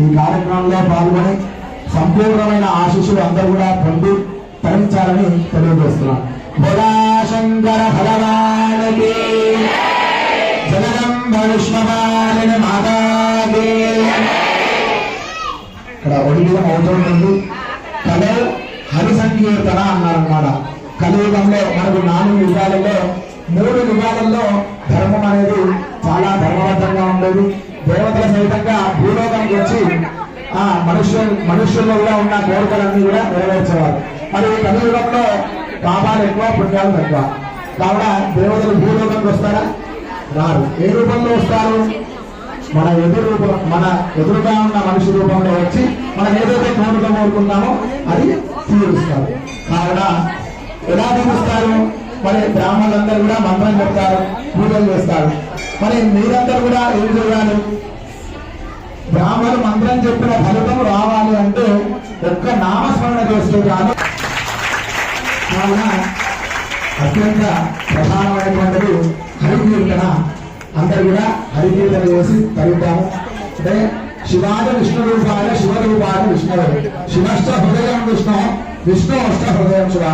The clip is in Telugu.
ఈ కార్యక్రమంలో పాల్గొని సంపూర్ణమైన ఆశీస్సులు అందరూ కూడా పొంది తరించాలని తెలియజేస్తున్నాను బోలా భగవానికి జగదంబ విష్ణుమాలిన మాతాకి. ఇక్కడ ఒడిగిరం అవుతుంది కలో హరి సంకీర్తన అన్నారన్నమాట. కలియుగంలో మనకు నాలుగు యుగాలలో మూడు యుగాలలో ధర్మం అనేది దేవతల సహితంగా భూలోకానికి వచ్చి ఆ మనుష్యు మనుష్యుల్లో కూడా ఉన్న కోరికలన్నీ కూడా నెరవేర్చేవారు. మరి కలియుగంలో పాపాలు ఎక్కువ పుణ్యాలు తక్కువ. కావున దేవతలు భూలోకానికి వస్తారా? రారు. ఏ రూపంలో వస్తారు? మన ఎదురు రూపం మన ఎదురుగా ఉన్న మనిషి రూపంలో వచ్చి మనం ఏదైతే కోరిక కోరుకున్నామో అది తీరుస్తారు. కావున ఎలా తీరుస్తారు? మరి బ్రాహ్మణులందరూ కూడా మంత్రం చెప్తారు పూజలు చేస్తారు. మరి మీరందరూ కూడా ఏం చేయాలి? బ్రాహ్మణులు మంత్రం చెప్పిన ఫలితం రావాలి అంటే ఒక్క నామస్మరణ చేస్తే కాదు కావున అత్యంత ప్రధానమైనటువంటిది హరికీర్తన. అందరు కూడా హరికీర్తన చేసి తగ్గుతాము అంటే శివాది విష్ణు రూపాయ శివ రూపాయ విష్ణువు. శివష్ట హృదయం విష్ణు విష్ణు అష్ట హృదయం శివ.